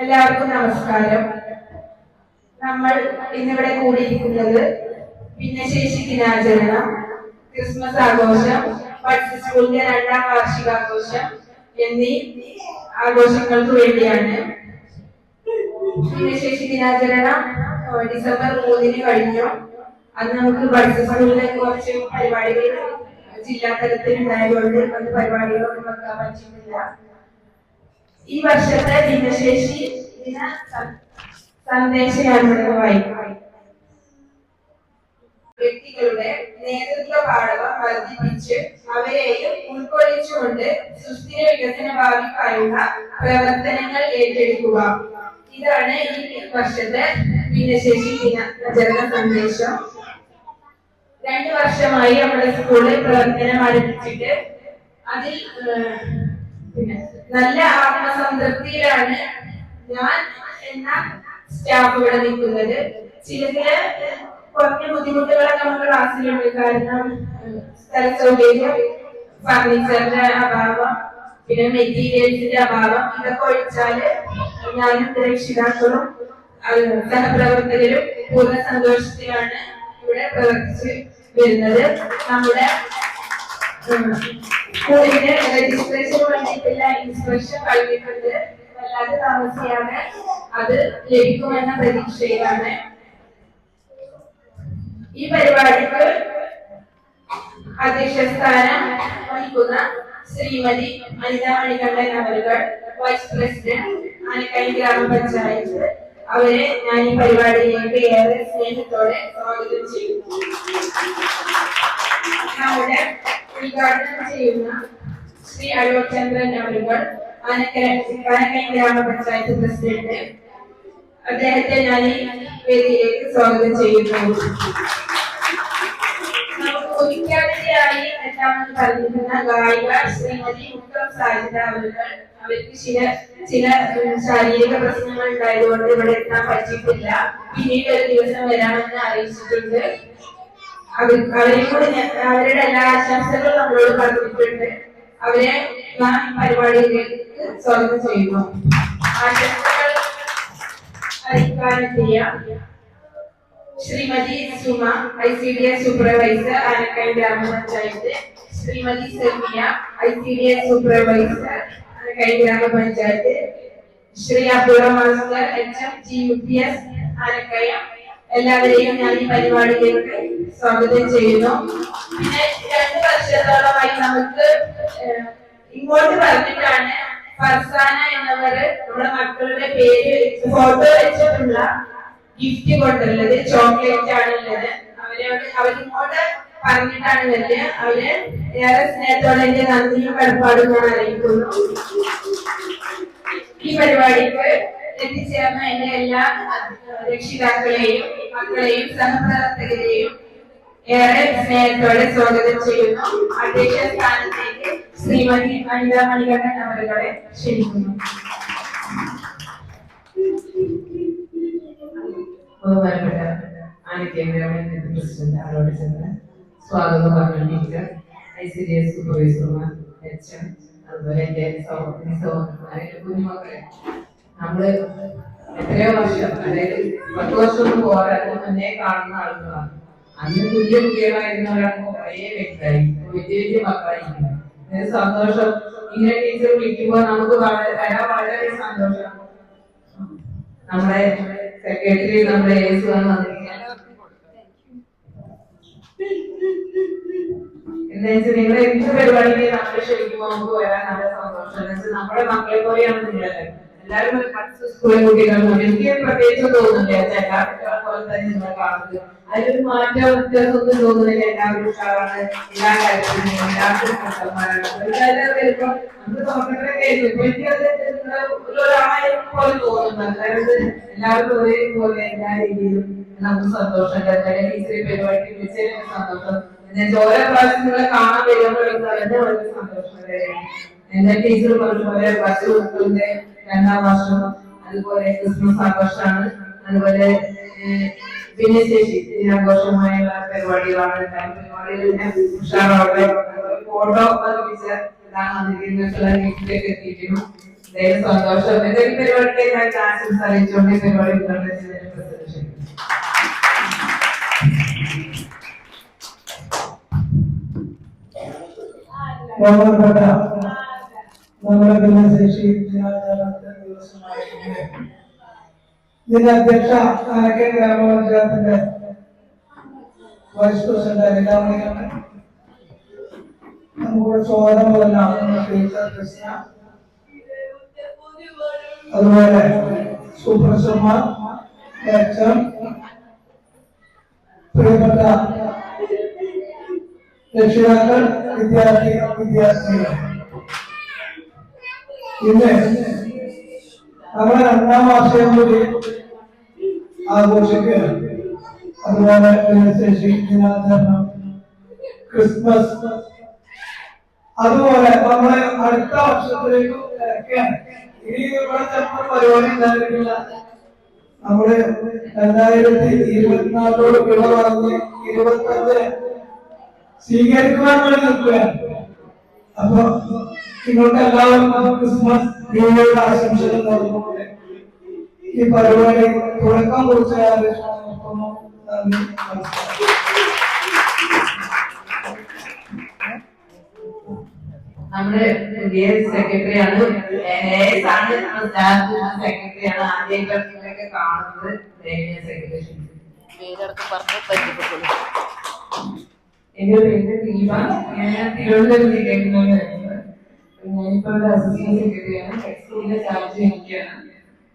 എല്ലാവർക്കും നമസ്കാരം. നമ്മൾ ഇന്നിവിടെ കൂടിയിരിക്കുന്നത് ഭിന്നശേഷി ദിനാചരണം ക്രിസ്മസ് ആഘോഷം പഠിച്ച സ്കൂളിന്റെ രണ്ടാം വാർഷികാഘോഷം എന്നീ ആഘോഷങ്ങൾക്ക് വേണ്ടിയാണ് ഭിന്നശേഷി ദിനാചരണം. ഡിസംബർ മൂന്നിന് കഴിഞ്ഞു. അന്ന് നമുക്ക് പഠിച്ച സ്കൂളിലെ കുറച്ച് പരിപാടികൾ ജില്ലാ തലത്തിൽ ഉണ്ടായതുകൊണ്ട് അത് പരിപാടികളൊന്നും വെക്കാൻ പറ്റിയിട്ടില്ല. ഈ വർഷത്തെ ഭിന്നശേഷി ദിന സന്ദേശമാണ് വ്യക്തികളുടെ നേതൃത്വ പാഠവം വർദ്ധിപ്പിച്ച് അവരെയും ഉൾക്കൊള്ളിച്ചുകൊണ്ട് സുസ്ഥിര വികസന ഭാവിക്കായുള്ള പ്രവർത്തനങ്ങൾ ഏറ്റെടുക്കുക. ഇതാണ് ഈ വർഷത്തെ ഭിന്നശേഷി ദിനാചരണ സന്ദേശം. രണ്ട് വർഷമായി നമ്മുടെ സ്കൂളിൽ പ്രവർത്തനം ആരംഭിച്ചിട്ട് അതിൽ നല്ല ആത്മസംതൃപ്തിയിലാണ് ഞാൻ എന്ന സ്റ്റാഫ് ഇവിടെ നിൽക്കുന്നത്. ചില ചില കുറഞ്ഞ ബുദ്ധിമുട്ടുകളൊക്കെ നമ്മുടെ ക്ലാസ്സിലുണ്ട്. കാരണം സ്ഥല സൗകര്യം ഫർണിച്ചറിന്റെ അഭാവം പിന്നെ മെറ്റീരിയൽസിന്റെ അഭാവം ഇതൊക്കെ ഒഴിച്ചാൽ ഞാനും രക്ഷിതാക്കളും സഹപ്രവർത്തകരും പൂർണ സന്തോഷത്തിലാണ് ഇവിടെ പ്രവർത്തിച്ച് വരുന്നത്. നമ്മുടെ സ്കൂളിന്റെ രജിസ്ട്രേഷന് വേണ്ടിയിട്ടുള്ള ഇൻസ്ട്രക്ഷൻ കഴിഞ്ഞിട്ടുണ്ട്. വല്ലാതെ താമസിയാണ്. അത് ലഭിക്കുമെന്ന പ്രതീക്ഷയിലാണ്. ഈ പരിപാടിക്ക് അധ്യക്ഷ സ്ഥാനം വഹിക്കുന്ന ശ്രീമതി അനിത മണികണ്ഠൻ അവരുകൾ വൈസ് പ്രസിഡന്റ് ആനക്കൈ ഗ്രാമപഞ്ചായത്ത്. അവരെ ഞാൻ ഈ പരിപാടിയിലേക്ക് ഏറെ സ്നേഹത്തോടെ സ്വാഗതം ചെയ്യുന്നു. നമ്മുടെ ഉദ്ഘാടനം ചെയ്യുന്ന ശ്രീ അലോക് ചന്ദ്രൻ അവരുകൾ ആനക്കര ആനക്കൈ ഗ്രാമപഞ്ചായത്ത് പ്രസിഡന്റ്. അദ്ദേഹത്തെ ഞാൻ ഈ വേദിയിലേക്ക് സ്വാഗതം ചെയ്യുന്നു. മുഖ്യാതിഥിയായി എത്താമെന്ന് പറഞ്ഞിരുന്ന ഗായിക ശ്രീമതി മുക്കം സാജിത അവരുകൾ. അവർക്ക് ചില ചില ശാരീരിക പ്രശ്നങ്ങൾ ഉണ്ടായതുകൊണ്ട് ഇവിടെ എത്താൻ പറ്റിയിട്ടില്ല. പിന്നീട് ഒരു ദിവസം വരാമെന്ന് അറിയിച്ചിട്ടുണ്ട്. അവർ അവരെ കൂടി അവരുടെ എല്ലാ ആശംസകളും നമ്മളോട് പറഞ്ഞിട്ടുണ്ട് അവരെ നാം പരിപാടിയിലേക്ക് സ്വാഗതം ചെയ്യുന്നു. ആശംസകൾ Shrimati Suma I C D S supervisor Anakkayam ഗ്രാമപഞ്ചായത്ത്. Shrimati Semiya I C D S supervisor Anakkayam ഗ്രാമപഞ്ചായത്ത്. Shri Abdul master H M G U P S Anakkayam. എല്ലാവരെയും ഞാൻ ഈ പരിപാടിയിലേക്ക് സ്വാഗതം ചെയ്യുന്നു. പിന്നെ രണ്ട് വർഷത്തോളമായി നമുക്ക് ഇങ്ങോട്ട് പറഞ്ഞിട്ടാണ് ഫർസാന എന്നവർ നമ്മുടെ മക്കളുടെ പേര് ഫോട്ടോ വെച്ചിട്ടുള്ള ഗിഫ്റ്റ് കൊണ്ടുള്ളത് ചോക്ലേറ്റ് ആണുള്ളത്. അവരോട് അവരിങ്ങോട്ട് പറഞ്ഞിട്ടാണ് വരുന്നത്. അവർ ഏറെ സ്നേഹത്തോടെ എന്റെ നന്ദിയും കടപ്പാടും ഞാൻ അറിയിക്കുന്നു. ഈ പരിപാടിക്ക് എത്തിച്ചേർന്ന എന്റെ എല്ലാ രക്ഷിതാക്കളെയും മക്കളെയും സഹപ്രവർത്തകരെയും ഏറെ സ്നേഹത്തോടെ സ്വാഗതം ചെയ്യുന്നു. അധ്യക്ഷ സ്ഥാനത്തേക്ക് ശ്രീമതി അനിത മണികണ്ഠൻ അവരുകളെ ക്ഷണിക്കുന്നു. ബഹുമാനപ്പെട്ട ആനക്കേന്ദ്രമെന്ന പ്രസിഡന്റ് അവരോട് ചെന്ന് സ്വാഗതം പറഞ്ഞു teacher I C D S സൂപ്പർവൈസർമാർ H M അതുപോലെ എന്റെ സഹോദരി നമ്മൾ എത്രയോ വർഷം അതായത് പത്ത് വർഷമൊന്നും പോരാതെ മുന്നേ കാണുന്ന ആളുകളാണ്. അന്ന് തുല്യ കുട്ടികളായിരുന്നവരാണ് കുറേ വ്യക്തമായി വലിയ വലിയ സന്തോഷം. ഇങ്ങനെ ടീച്ചർ വിളിക്കുമ്പോൾ നമുക്ക് വളരെ വളരെ സന്തോഷം. നമ്മുടെ സെക്രട്ടറി നമ്മുടെ യേശു എന്താ നിങ്ങൾ എന്ത് പരിപാടിയിലേക്ക് നമ്മളെ ക്ഷണിക്കുമ്പോൾ നമുക്ക് വരാൻ നല്ല സന്തോഷം. നമ്മുടെ മക്കളെ പോലെയാണ് നിങ്ങളെ എല്ലാവരും ഒരു പത്ത് സ്കൂളിൽ കുട്ടികളും എനിക്ക് പ്രത്യേകിച്ച് തോന്നുന്നില്ല. വെച്ചാൽ എല്ലാവരും പോലെ തന്നെ നിങ്ങൾ കാണുന്നത്. അതിലൊരു മാറ്റം വ്യത്യാസമൊന്നും തോന്നുന്നില്ല. എല്ലാവരും ഉഷാറാണ്. എല്ലാ കാര്യത്തിലും ഇപ്പൊ എനിക്കത് നിങ്ങളെ പോലെ എല്ലാ രീതിയിലും നമുക്ക് സന്തോഷം ഞാൻ ഓരോ പ്രാവശ്യം കാണാൻ വരുമ്പോഴും സന്തോഷം തന്നെയാണ് എന്റെ ടീച്ചർ പറഞ്ഞ പോലെ ബസ് ഉൾക്കൊള്ളിന്റെ രണ്ടാം വർഷം അതുപോലെ ക്രിസ്മസ് ആഘോഷമാണ് അതുപോലെ ഏഹ്, ഭിന്നശേഷി ദിനാഘോഷമായുള്ള പരിപാടികളാണ് ഉണ്ടായത്. പരിപാടിയിൽ ഞാൻ ഉഷാറോടെ ഫോട്ടോ പതിപ്പിച്ച പ്രധാനമന്ത്രിക്കുള്ള ഗിഫ്റ്റിലേക്ക് എത്തിയിരുന്നു ദൈവം സന്തോഷം എന്തെങ്കിലും പരിപാടിക്ക് ഞാൻ ആശംസ അറിയിച്ചുകൊണ്ട് ഈ പരിപാടി ഉദ്ഘാടനം ചെയ്തതിന് പ്രസന്റ് ക്ഷണിക്കുന്നു. ബഹുമാനപ്പെട്ട നമ്മുടെ ഭിന്നശേഷി ദിനാചരണത്തെ ദിവസമായിട്ട് ഇതിന്റെ അധ്യക്ഷ അനക്കൻ ഗ്രാമപഞ്ചായത്തിന്റെ വൈസ് പ്രസിഡന്റ് അനിലാമണിയാണ് നമ്മുടെ സ്വാഗതം പോലെയാണ് ടീച്ചർ കൃഷ്ണ. അതുപോലെ സുപ്രസമ്മ അച്ഛൻ പ്രിയപ്പെട്ട രക്ഷിതാക്കൾ വിദ്യാർത്ഥികൾ വിദ്യാർത്ഥികൾ. ഇന്ന് നമ്മുടെ രണ്ടാം വാർഷികം കൂടി ആഘോഷിക്കുകയാണ്. അതുപോലെ ദിനാചരണം ക്രിസ്മസ്. അതുപോലെ നമ്മളെ അടുത്ത വർഷത്തിലേക്ക് ഇറക്കുകയാണ്. ഇനി ഇവിടെ ചിലപ്പോൾ പരിപാടി ഉണ്ടായിരിക്കില്ല. നമ്മൾ രണ്ടായിരത്തി ഇരുപത്തിനാലിലോട് വിള പറഞ്ഞ് ഇരുപത്തഞ്ച് സ്വീകരിക്കുവാൻ വേണ്ടി നിൽക്കുകയാണ്. അപ്പൊ നിങ്ങൾക്ക് എല്ലാവർക്കും ക്രിസ്മസ് ന്യൂ ഇയർ ആശംസകൾ നൽകുന്നുണ്ട് ഈ പരിപാടി തുടക്കം കുറിച്ച് നന്ദി നമ്മുടെ പുതിയ സെക്രട്ടറിയാണ് ആണ് സ്റ്റാഫ് സെക്രട്ടറിയാണ് ആദ്യമായിട്ടൊക്കെ കാണുന്നത്. സെക്രട്ടറി പറഞ്ഞ് പരിചയപ്പെട്ടു എന്റെ പേര് ദീപ ഞാൻ തിരുവനന്തപുരത്ത് കേൾക്കുന്നത് ഞാനിപ്പോ ഒരു അസിസ്റ്റന്റ് സെക്രട്ടറിയാണ് സ്കൂളിലെ ചാർജ് എനിക്കാണ്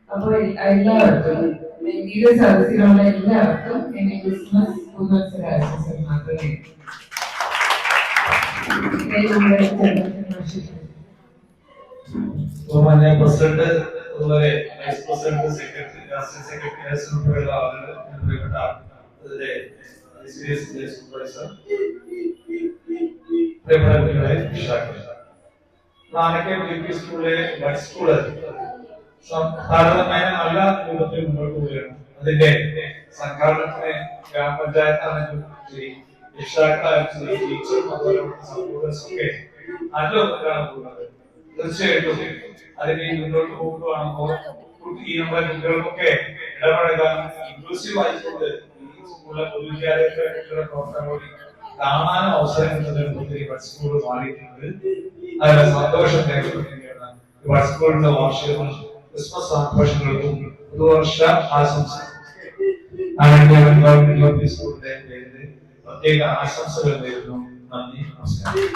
അപ്പൊ എല്ലാവർക്കും ഈ സദസ്സിലുള്ള എല്ലാവർക്കും എന്റെ ക്രിസ്മസ് പുതുവത്സര ആശംസകൾ മാത്രമേ ഇത് നമ്മുടെ ജന്മദിനാശംസകൾ. ബഹുമാന്യ പ്രസിഡന്റ് അതുപോലെ vice president secretary assistant secretary assistant ഉൾപ്പെടെയുള്ള ആളുകൾ എന്റെ പ്രിയപ്പെട്ട അതിലെ സീരിയസ് സൂപ്പർവൈസർ പ്രിയപ്പെട്ട കുട്ടികളെ രക്ഷിതാക്കളെ നാണക്കെ യു പി സ്കൂളിലെ ബഡ് സ്കൂൾ താരതമ്യേന നല്ല രൂപത്തിൽ മുന്നോട്ട് പോവുകയാണ്. അതിന്റെ സംഘാടനത്തിന് ഗ്രാമപഞ്ചായത്താണെങ്കിലും ശരി രക്ഷിതാക്കളായാലും നല്ല ഒന്നാണ് തീർച്ചയായിട്ടും അതിനെ മുന്നോട്ട് പോകുമ്പോഴാണ് ഈ നമ്മുടെ കുട്ടികൾക്കൊക്കെ ഇടപഴകാൻ ഇൻക്ലൂസീവ് ആയിക്കൊണ്ട് പൊതുവിദ്യാലയത്തിലെ കുട്ടികളുടെ പ്രവർത്തനം കൂടി കാണാനും അവസരം കിട്ടുന്ന സ്കൂൾ മാറിയിട്ടുണ്ട്. അതിന് സന്തോഷം രേഖപ്പെടുത്തുകയാണ് ഈ ബഡ് സ്കൂളിന്റെ വാർഷികവും ക്രിസ്മസ് ആഘോഷങ്ങൾക്കും പുതുവർഷ ആശംസ ആനന്ദ യു പി സ്കൂളിന്റെ പേരിൽ പ്രത്യേക ആശംസകൾ നേരുന്നു നന്ദി നമസ്കാരം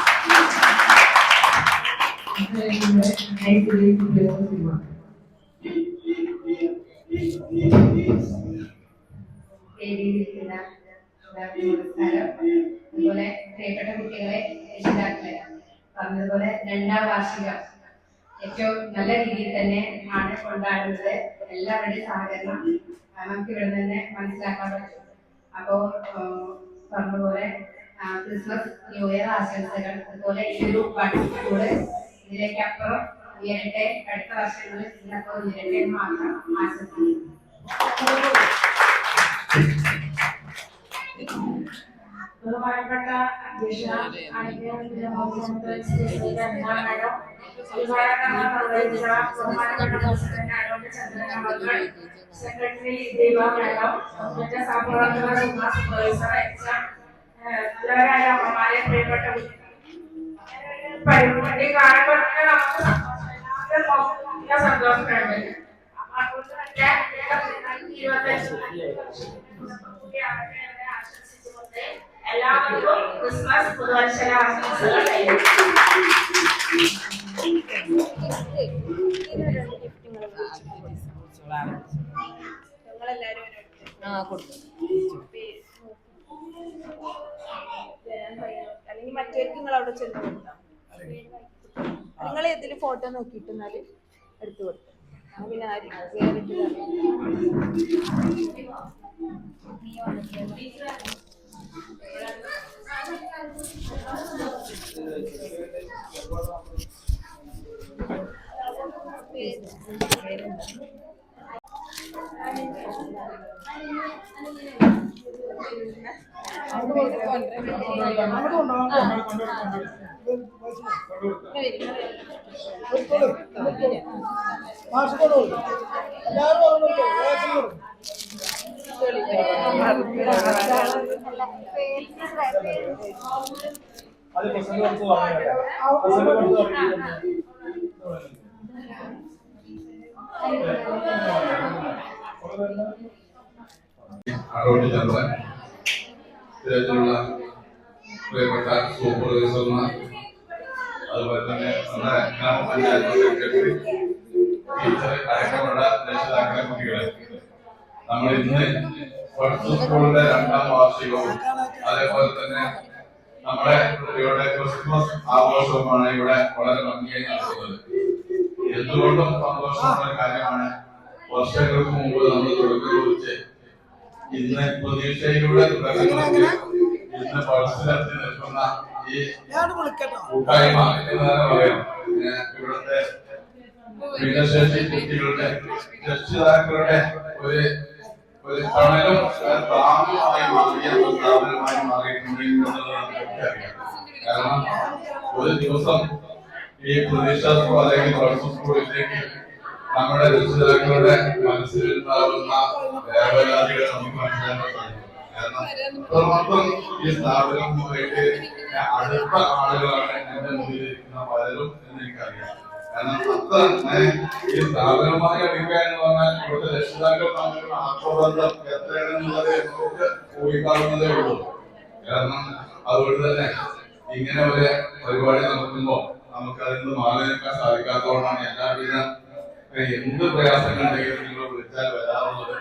വേദിയിലിരിക്കുന്ന എല്ലാവർക്കും നമസ്കാരം അതുപോലെ പ്രിയപ്പെട്ട കുട്ടികളെ രക്ഷിതാക്കളെ പറഞ്ഞതുപോലെ രണ്ടാം വാർഷികം ഏറ്റവും നല്ല രീതിയിൽ തന്നെ ആണ് കൊണ്ടാടുന്നത്. എല്ലാവരുടെയും സഹകരണം നമുക്ക് ഇവിടെ തന്നെ മനസ്സിലാക്കാൻ പറ്റും. അപ്പോ പറഞ്ഞതുപോലെ ക്രിസ്മസ് ന്യൂ ഇയർ ആശംസകൾ അതുപോലെ ഈ ഒരു സ്കൂൾ ഇതിലേക്ക് അപ്പുറം ഉയരട്ടെ. അടുത്ത വർഷങ്ങളിൽ ഇതിനപ്പുറം ഉയരട്ടെ എന്ന് മാത്രം ആശംസിക്കുന്നു. ബഹുമാനപ്പെട്ട അധ്യക്ഷ അനുഗ്രഹത്തിന്റെ മുഖ്യമന്ത്രി ശ്രീ രണ്ടാം മേഡം ഉദ്ഘാടനം നിർവഹിച്ച ബഹുമാനപ്പെട്ട പ്രസിഡന്റ് അഡ്വക്കേറ്റ് ചന്ദ്രൻ മകൾ സെക്രട്ടറി ദീപ മേഡം മറ്റ് സഹപ്രവർത്തകർ സുമാ സൂപ്പർവൈസർ എച്ച് നല്ലവരായ അമ്മമാരെ പ്രിയപ്പെട്ട പരിപാടി എല്ലാവർക്കും ക്രിസ്മസ് പുതുവത്സര ആശംസകൾ. അല്ലെങ്കിൽ മറ്റേക്ക് നിങ്ങൾ അവിടെ ചെന്ന് കൊടുത്താൽ നിങ്ങൾ ഇതിൽ ഫോട്ടോ നോക്കിയിട്ട് എന്നാൽ എടുത്തു കൊടുത്തു പിന്നെ ആരും വേറിട്ട് മാസ്കോട് എല്ലാവരും അത് പ്രസന്റ് കൊടുത്ത് പറഞ്ഞേ പ്രസന്റ് കൊടുത്ത് പറഞ്ഞു അടോട്ട് ചന്ദ്രൻ ഇത്തരത്തിലുള്ള പ്രിയപ്പെട്ട സൂപ്പർവൈസർമാർ അതുപോലെ തന്നെ നമ്മുടെ ഗ്രാമപഞ്ചായത്ത് സെക്രട്ടറി ടീച്ചർ അടക്കമുള്ള രക്ഷിതാക്കളെ കുട്ടികളെ നമ്മൾ ഇന്ന് ഫസ്റ്റ് സ്കൂളിന്റെ രണ്ടാം വാർഷികവും അതേപോലെ തന്നെ നമ്മുടെ കുട്ടികളുടെ ക്രിസ്മസ് ആഘോഷവുമാണ് ഇവിടെ വളരെ ഭംഗിയായി നടക്കുന്നത്. എന്തുകൊണ്ടും സന്തോഷമുള്ള കാര്യമാണ് വർഷങ്ങൾക്ക് മുമ്പ് നമ്മൾ തുടക്കം കുറിച്ച് ഇന്ന് പ്രതീക്ഷയിലൂടെ ഇന്ന് പൾസിലെത്തി നിൽക്കുന്ന ഈ കൂട്ടായ്മ എന്ന് തന്നെ പറയാം. ഇവിടുത്തെ ഭിന്നശേഷി കുട്ടികളുടെ രക്ഷിതാക്കളുടെ ഒരു ഒരു തണലും താങ്ങുമായി മാറിയ സ്ഥാപനമായി മാറിയിട്ടുണ്ട് കാരണം ഒരു ദിവസം ഈ പ്രതീക്ഷ സ്കൂൾ അല്ലെങ്കിൽ പൾസ് സ്കൂളിലേക്ക് നമ്മുടെ രക്ഷിതാക്കളുടെ മനസ്സിലുണ്ടാകുന്ന വേവലാതികൾ നമുക്ക് മനസ്സിലാക്കാൻ സാധിക്കും. കാരണം അത്രമാത്രം ഈ സ്ഥാപനവുമായിട്ട് അടുത്ത ആളുകളാണ് എന്റെ മുന്നിലിരിക്കുന്ന പലരും എന്ന് എനിക്കറിയാം. കാരണം ഈ സ്ഥാപനവുമായി അടുക്കുക എന്ന് പറഞ്ഞാൽ ഇവിടുത്തെ രക്ഷിതാക്കൾ തമ്മിലുള്ള ആത്മബന്ധം എത്രയാണെന്നുള്ളത് നമുക്ക് ഊഹിക്കാവുന്നതേ ഉള്ളൂ കാരണം അതുകൊണ്ട് തന്നെ ഇങ്ങനെ ഒരു പരിപാടി നടത്തുമ്പോൾ നമുക്ക് അതിന് മാറി നിൽക്കാൻ സാധിക്കാത്തതുകൊണ്ടാണ് എല്ലാവിധ എന്ത് പ്രയാസങ്ങളുണ്ടെങ്കിലും നിങ്ങൾ വിളിച്ചാൽ വരാറുള്ളത്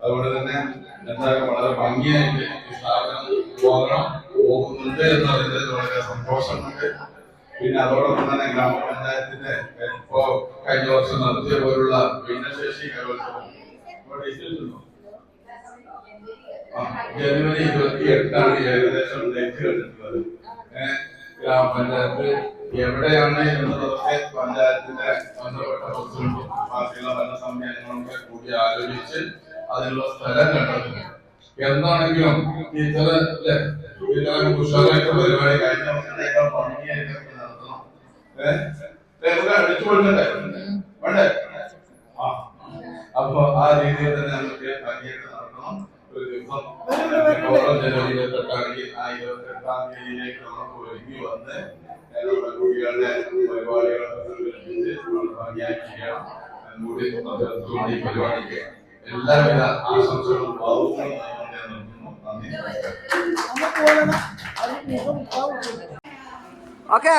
അതുകൊണ്ട് തന്നെ എന്തായാലും വളരെ ഭംഗിയായിട്ട് ഈ സ്ഥാപനം പോകണം പോകുന്നുണ്ട് എന്നതിൽ വളരെ സന്തോഷമുണ്ട്. പിന്നെ അതോടൊപ്പം തന്നെ ഗ്രാമപഞ്ചായത്തിന്റെ ഇപ്പോ കഴിഞ്ഞ വർഷം നടത്തിയ പോലുള്ള ഭിന്നശേഷി കലോത്സവം. ജനുവരി ഇരുപത്തി എട്ടാണ് ഏകദേശം ഡേറ്റ് കണ്ടിട്ടുള്ളത് ഗ്രാമപഞ്ചായത്ത് എവിടെയാണ് എന്നുള്ളതൊക്കെ പഞ്ചായത്തിന്റെ ബന്ധപ്പെട്ട പ്രസിഡന്റും ബാക്കിയുള്ള ഭരണസമിതി അംഗങ്ങളൊക്കെ കൂടി ആലോചിച്ച് അതിനുള്ള സ്ഥലം കണ്ടെത്തുന്നു. എന്താണെങ്കിലും ഈ ചില ഉഷാറായിട്ട് പരിപാടി കഴിഞ്ഞ വർഷത്തേക്കാൾ ഭംഗിയായിട്ട് നമുക്ക് നടത്തണം ഏഹ് നമുക്ക് അടിച്ചു കൊടുക്കണ്ടേ? വേണ്ടേ? അപ്പൊ ആ രീതിയിൽ തന്നെ നമുക്ക് ഭംഗിയായിട്ട് നടത്തണം. ഒരു ദിവസം ഓരോ ജനുവരി ഇരുപത്തെട്ടാണെങ്കിൽ ആ ഇരുപത്തെട്ടാം തീയതിയിലേക്ക് നമുക്ക് ഒരുങ്ങി വന്ന് നമ്മുടെ കുട്ടികളുടെ പരിപാടികളൊക്കെ ഭംഗിയായി ചെയ്യണം. അതുകൊണ്ട് ഈ പരിപാടിക്ക് എല്ലാവിധ ആശംസകളും ഭാവുകളും നന്ദി. ഓക്കെ.